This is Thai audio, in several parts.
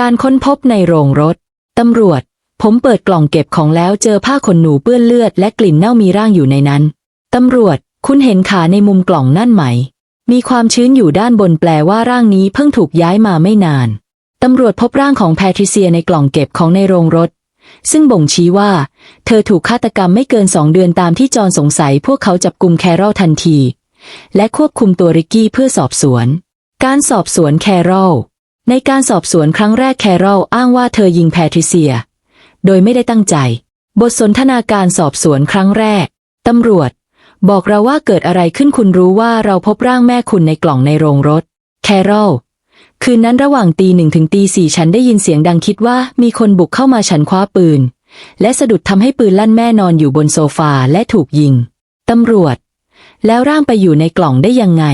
การค้นพบในโรงรถ ตำรวจ ผมเปิดกล่องเก็บของแล้วเจอผ้าขนหนูเปื้อนเลือดและกลิ่นเน่ามีร่างอยู่ในนั้น ตำรวจ คุณเห็นขาในมุมกล่องนั่นไหม มีความชื้นอยู่ด้านบนแปลว่าร่างนี้เพิ่งถูกย้ายมาไม่นาน ตำรวจพบร่างของแพทริเซียในกล่องเก็บของในโรงรถ ซึ่งบ่งชี้ว่า เธอถูกฆาตกรรมไม่เกินสองเดือนตามที่จอห์นสงสัย พวกเขาจับกลุ่มแคโรลทันที และควบคุมตัวริกกี้เพื่อสอบสวน การสอบสวนแคโรล ในการสอบสวนครั้งแรกแคโรลอ้างว่าเธอยิงแพทริเซีย โดยไม่ได้ตั้งใจ บทสนทนาการสอบสวนครั้งแรก ตำรวจ บอกเราว่าเกิดอะไรขึ้นคุณรู้ว่าเราพบร่างแม่คุณในกล่องในโรงรถ แคโรลคืนนั้นระหว่างตีหนึ่งถึงตีสี่ฉันได้ยินเสียงดังคิดว่ามีคนบุกเข้ามาฉันคว้าปืน และสะดุดทำให้ปืนลั่นแม่นอนอยู่บนโซฟาและถูกยิง ตำรวจ แล้วร่างไปอยู่ในกล่องได้ยังไง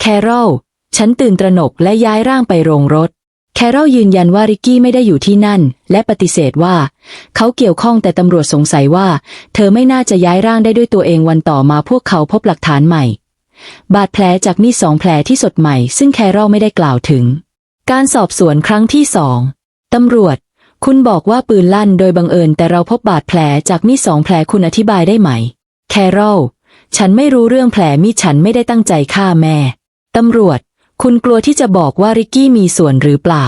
แคโรลฉันตื่นตระหนกและย้ายร่างไปโรงรถ แคโรลยืนยันว่าริกกี้ไม่ได้อยู่ที่นั่น และปฏิเสธว่า เขาเกี่ยวข้องแต่ตำรวจสงสัยว่า เธอไม่น่าจะย้ายร่างได้ด้วยตัวเองวันต่อมาพวกเขาพบหลักฐานใหม่ บาดแผลจากมีดสองแผลที่สดใหม่ ซึ่งแคโรลไม่ได้กล่าวถึง การสอบสวนครั้งที่สองตำรวจ คุณบอกว่าปืนลั่นโดยบังเอิญแต่เราพบบาดแผลจากมีดสองแผลคุณอธิบายได้ไหม แคโรลฉันไม่รู้เรื่องแผลมีดฉันไม่ได้ตั้งใจฆ่าแม่ ตำรวจ คุณกลัวที่จะบอกว่าริกกี้มีส่วนหรือเปล่า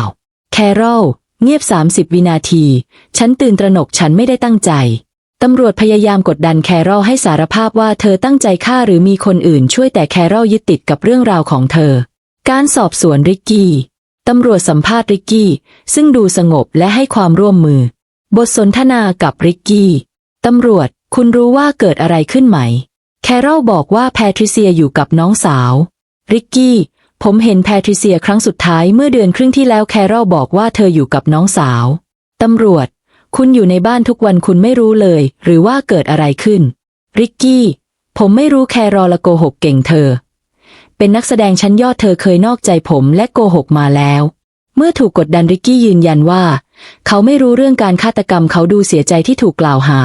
แคโรลเงียบ 30 วินาที ฉันตื่นตระหนกฉันไม่ได้ตั้งใจ ตำรวจพยายามกดดันแคโรลให้สารภาพว่าเธอตั้งใจฆ่าหรือมีคนอื่นช่วยแต่แคโรลยึดติดกับเรื่องราวของเธอ การสอบสวนริกกี้ ตำรวจสัมภาษณ์ริกกี้ ซึ่งดูสงบและให้ความร่วมมือ บทสนทนากับริกกี้ ตำรวจ คุณรู้ว่าเกิดอะไรขึ้นไหม แคโรลบอกว่าแพทริเซียอยู่กับน้องสาว ริกกี้ ผมเห็นแพทริเซียครั้งสุดท้ายเมื่อเดือนครึ่งที่แล้วแคโรลบอกว่าเธออยู่กับน้องสาว ตำรวจ คุณอยู่ในบ้านทุกวันคุณไม่รู้เลย หรือว่าเกิดอะไรขึ้น ริกกี้ ผมไม่รู้แคโรลละโกหกเก่งเธอ เป็นนักแสดงชั้นยอดเธอเคยนอกใจผมและโกหกมาแล้ว เมื่อถูกกดดันริกกี้ยืนยันว่า เขาไม่รู้เรื่องการฆาตกรรมเขาดูเสียใจที่ถูกกล่าวหา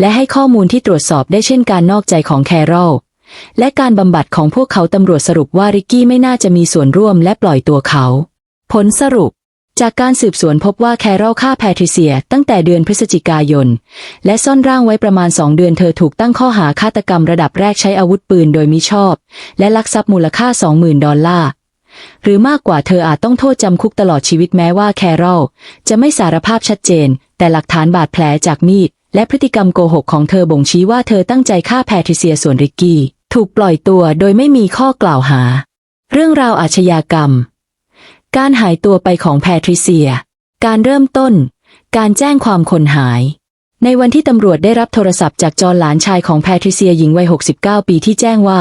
และให้ข้อมูลที่ตรวจสอบได้เช่นการนอกใจของแคโรล และการบำบัดของพวกเขาตำรวจสรุปว่าริกกี้ไม่น่าจะมีส่วนร่วมและปล่อยตัวเขา ผลสรุป จากการสืบสวนพบว่าแคโรลฆ่าแพทริเซียตั้งแต่เดือนพฤศจิกายน และซ่อนร่างไว้ประมาณสองเดือนเธอถูกตั้งข้อหาฆาตกรรมระดับแรกใช้อาวุธปืนโดยมิชอบ และลักทรัพย์มูลค่า 20,000 ดอลลาร์หรือมากกว่าเธออาจต้องโทษจำคุกตลอดชีวิตแม้ว่าแคโรลจะไม่สารภาพชัดเจน แต่หลักฐานบาดแผลจากมีดและพฤติกรรมโกหกของเธอบ่งชี้ว่าเธอตั้งใจฆ่าแพทริเซียส่วนริกกี้ ถูกปล่อยตัวโดยไม่มีข้อกล่าวหา เรื่องราวอาชญากรรม การหายตัวไปของแพทริเซีย การเริ่มต้น การแจ้งความคนหาย ในวันที่ตำรวจได้รับโทรศัพท์จากจอห์นหลานชายของแพทริเซียหญิงวัย 69 ปีที่แจ้งว่า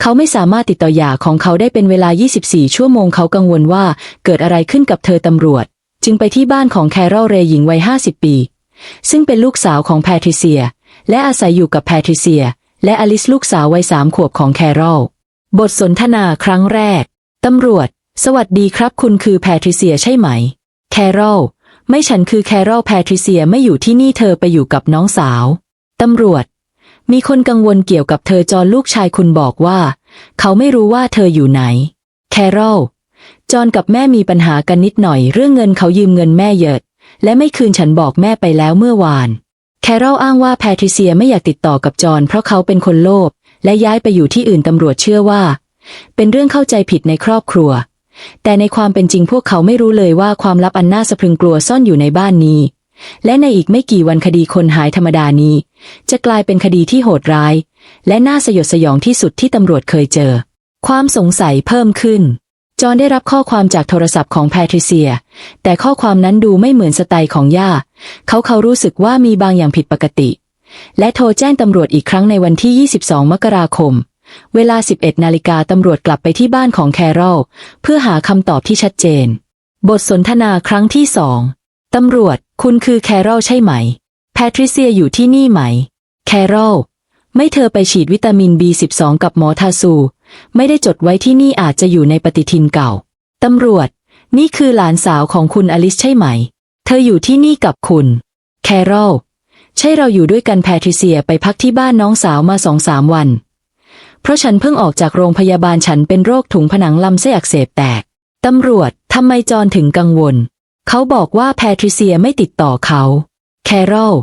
เขาไม่สามารถติดต่อหย่าของเขาได้เป็นเวลา 24 ชั่วโมงเขากังวลว่าเกิดอะไรขึ้นกับเธอตำรวจ จึงไปที่บ้านของแคโรเรย์หญิงวัย 50 ปี ซึ่งเป็นลูกสาวของแพทริเซีย และอาศัยอยู่กับแพทริเซีย และอลิสลูกสาววัยสามขวบของแคโรลบทสนทนาครั้งแรก ตำรวจ สวัสดีครับคุณคือแพทริเซียใช่ไหม แคโรลไม่ฉันคือแคโรลแพทริเซียไม่อยู่ที่นี่เธอไปอยู่กับน้องสาว ตำรวจ มีคนกังวลเกี่ยวกับเธอจอห์นลูกชายคุณบอกว่า เขาไม่รู้ว่าเธออยู่ไหน แคโรลจอห์นกับแม่มีปัญหากันนิดหน่อยเรื่องเงินเขายืมเงินแม่เยอะ และไม่คืนฉันบอกแม่ไปแล้วเมื่อวาน แคโรลอ้างว่าแพทริเซียไม่อยากติดต่อกับจอห์นเพราะเขาเป็นคนโลภและย้ายไปอยู่ที่อื่นตำรวจเชื่อว่า เป็นเรื่องเข้าใจผิดในครอบครัว แต่ในความเป็นจริงพวกเขาไม่รู้เลยว่าความลับอันน่าสะพรึงกลัวซ่อนอยู่ในบ้านนี้ และในอีกไม่กี่วันคดีคนหายธรรมดานี้ จะกลายเป็นคดีที่โหดร้าย และน่าสยดสยองที่สุดที่ตำรวจเคยเจอ ความสงสัยเพิ่มขึ้น จอห์นได้รับข้อความจากโทรศัพท์ของแพทริเซีย แต่ข้อความนั้นดูไม่เหมือนสไตล์ของย่า เขาเขารู้สึกว่ามีบางอย่างผิดปกติ และโทรแจ้งตำรวจอีกครั้งในวันที่ 22 มกราคม เวลา 11 นาฬิกาตำรวจกลับไปที่บ้านของแคโรลเพื่อหาคำตอบที่ชัดเจน บทสนทนาครั้งที่สองตำรวจ คุณคือแคโรลใช่ไหม แพทริเซียอยู่ที่นี่ไหม แคโรลไม่เธอไปฉีดวิตามิน B12 กับหมอทาซู ไม่ได้จดไว้ที่นี่อาจจะอยู่ในปฏิทินเก่า ตำรวจ นี่คือหลานสาวของคุณอลิสใช่ไหม เธออยู่ที่นี่กับคุณ แคโรลใช่เราอยู่ด้วยกันแพทริเซียไปพักที่บ้านน้องสาวมาสองสามวัน เพราะฉันเพิ่งออกจากโรงพยาบาลฉันเป็นโรคถุงผนังลำไส้อักเสบแตก ตำรวจทำไมจอนถึงกังวล เขาบอกว่าแพทริเซียไม่ติดต่อเขา แคโรล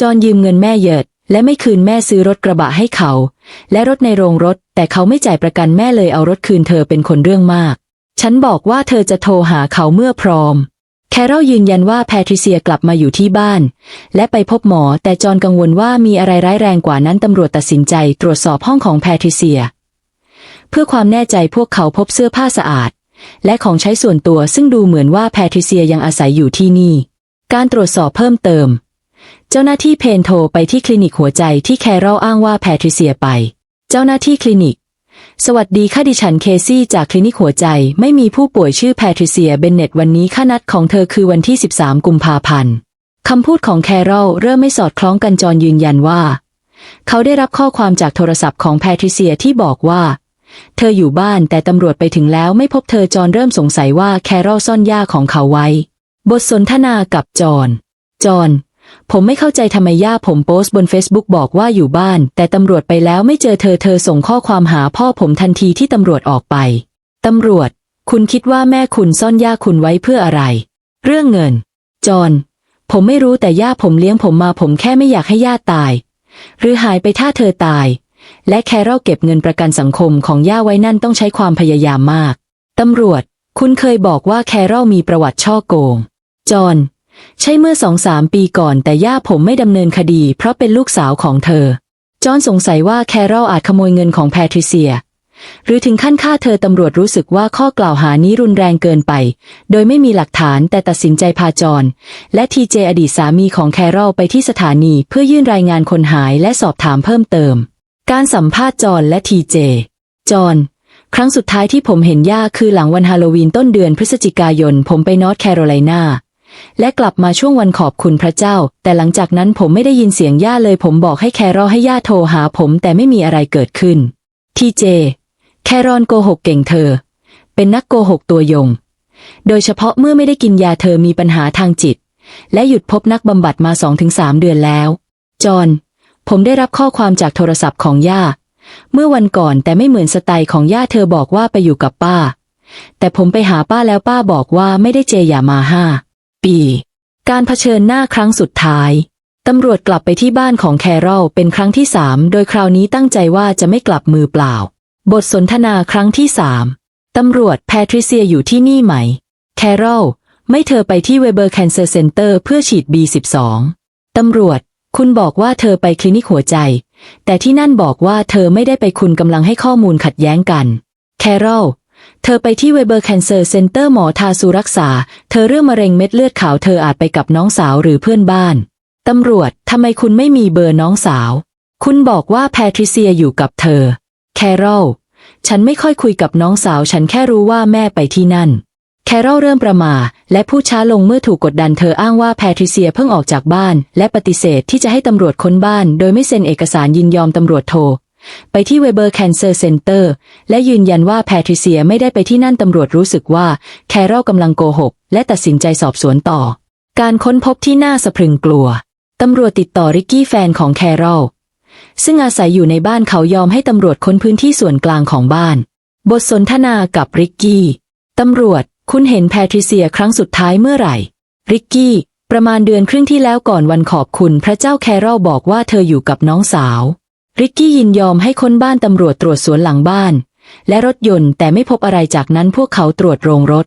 จอห์นยืมเงินแม่เยิด และไม่คืนแม่ซื้อรถกระบะให้เขา และรถในโรงรถ แต่เขาไม่จ่ายประกันแม่เลยเอารถคืนเธอเป็นคนเรื่องมาก ฉันบอกว่าเธอจะโทรหาเขาเมื่อพร้อม แคโรลยืนยันว่าแพทริเซียกลับมาอยู่ที่บ้าน และไปพบหมอแต่จอนกังวลว่ามีอะไรร้ายแรงกว่านั้นตำรวจตัดสินใจตรวจสอบห้องของแพทริเซีย เพื่อความแน่ใจพวกเขาพบเสื้อผ้าสะอาด และของใช้ส่วนตัวซึ่งดูเหมือนว่าแพทริเซียยังอาศัยอยู่ที่นี่ การตรวจสอบเพิ่มเติม เจ้าหน้าที่เพนโทรไปที่คลินิกหัวใจที่แคโรลอ้างว่าแพทริเซียไป เจ้าหน้าที่คลินิก สวัสดีค่ะดิฉันเคซี่จากคลินิกหัวใจไม่มีผู้ป่วยชื่อแพทริเซียเบนเน็ตวันนี้ค่านัดของเธอคือวันที่ 13 กุมภาพันธ์คำพูดของแคโรลเริ่มไม่สอดคล้องกันจอนยืนยันว่า เขาได้รับข้อความจากโทรศัพท์ของแพทริเซียที่บอกว่า เธออยู่บ้านแต่ตำรวจไปถึงแล้วไม่พบเธอจอนเริ่มสงสัยว่าแคโรลซ่อนย่าของเขาไว้ บทสนทนากับจอนจอน ผมไม่เข้าใจทำไมย่าผมโพสต์บนเฟซบุ๊กบอกว่าอยู่บ้าน แต่ตำรวจไปแล้วไม่เจอเธอเธอส่งข้อความหาพ่อผมทันทีที่ตำรวจออกไป ตำรวจ คุณคิดว่าแม่คุณซ่อนย่าคุณไว้เพื่ออะไร เรื่องเงิน จอนผมไม่รู้แต่ย่าผมเลี้ยงผมมาผมแค่ไม่อยากให้ย่าตาย หรือหายไปถ้าเธอตาย และแคโรลเก็บเงินประกันสังคมของย่าไว้นั่นต้องใช้ความพยายามมาก ตำรวจ คุณเคยบอกว่าแคโรลมีประวัติช่อโกง จอน ใช่เมื่อสองสามปีก่อนแต่ย่าผมไม่ดำเนินคดี เพราะเป็นลูกสาวของเธอ จอห์นสงสัยว่าแคโรลอาจขโมยเงินของแพทริเซีย หรือถึงขั้นฆ่าเธอตำรวจรู้สึกว่าข้อกล่าวหานี้รุนแรงเกินไป โดยไม่มีหลักฐานแต่ตัดสินใจพาจอห์นและทีเจอดีตสามีของแคโรลไปที่สถานีเพื่อยื่นรายงานคนหายและสอบถามเพิ่มเติม การสัมภาษณ์จอห์นและทีเจ จอห์นครั้งสุดท้ายที่ผมเห็นย่าคือหลังวันฮาโลวีนต้นเดือนพฤศจิกายน ผมไปนอร์ทแคโรไลนา และกลับมาช่วงวันขอบคุณพระเจ้า แต่หลังจากนั้นผมไม่ได้ยินเสียงย่าเลย ผมบอกให้แครอลให้ย่าโทรหาผมแต่ไม่มีอะไรเกิดขึ้น ทีเจ แครอนโกหกเก่งเธอ เป็นนักโกหกตัวยง โดยเฉพาะเมื่อไม่ได้กินยาเธอมีปัญหาทางจิต และหยุดพบนักบำบัดมา2-3เดือนแล้ว จอห์นผมได้รับข้อความจากโทรศัพท์ของย่า เมื่อวันก่อนแต่ไม่เหมือนสไตล์ของย่าเธอบอกว่าไปอยู่กับป้า แต่ผมไปหาป้าแล้วป้าบอกว่าไม่ได้เจอย่ามาห้า ปี การเผชิญหน้าครั้งสุดท้าย ตำรวจกลับไปที่บ้านของแคโรลเป็นครั้งที่สามโดยคราวนี้ตั้งใจว่าจะไม่กลับมือเปล่า บทสนทนาครั้งที่สามตำรวจแพทริเซียอยู่ที่นี่ไหม แคโรลไม่เธอไปที่เวเบอร์แคนเซอร์เซ็นเตอร์เพื่อฉีด B12 ตำรวจ คุณบอกว่าเธอไปคลินิกหัวใจ แต่ที่นั่นบอกว่าเธอไม่ได้ไปคุณกำลังให้ข้อมูลขัดแย้งกัน แคโรล เธอไปที่เวเบอร์แคนเซอร์เซ็นเตอร์หมอทาสูรักษา เธอเรื่องมะเร็งเม็ดเลือดขาวเธออาจไปกับน้องสาวหรือเพื่อนบ้าน ตำรวจทำไมคุณไม่มีเบอร์น้องสาว คุณบอกว่าแพทริเซียอยู่กับเธอ แคโรลฉันไม่ค่อยคุยกับน้องสาวฉันแค่รู้ว่าแม่ไปที่นั่น แคโรลเริ่มประหมาและพูดช้าลงเมื่อถูกกดดันเธออ้างว่าแพทริเซียเพิ่งออกจากบ้าน และปฏิเสธที่จะให้ตำรวจค้นบ้าน โดยไม่เซ็นเอกสารยินยอมตำรวจโทร ไปที่เวเบอร์แคนเซอร์เซ็นเตอร์และยืนยันว่าแพทริเซียไม่ได้ไปที่นั่นตำรวจรู้สึกว่าแคโรลกำลังโกหก และตัดสินใจสอบสวนต่อ การค้นพบที่น่าสะพรึงกลัว ตำรวจติดต่อริกกี้แฟนของแคโรลซึ่งอาศัยอยู่ในบ้านเขายอมให้ตำรวจค้นพื้นที่ส่วนกลางของบ้าน บทสนทนากับริกกี้ ตำรวจ คุณเห็นแพทริเซียครั้งสุดท้ายเมื่อไหร่ ริกกี้ ประมาณเดือนครึ่งที่แล้วก่อนวันขอบคุณ พระเจ้าแคโรลบอกว่าเธออยู่กับน้องสาว ริกกี้ยินยอมให้ค้นบ้านตำรวจตรวจสวนหลังบ้าน และรถยนต์แต่ไม่พบอะไรจากนั้นพวกเขาตรวจโรงรถ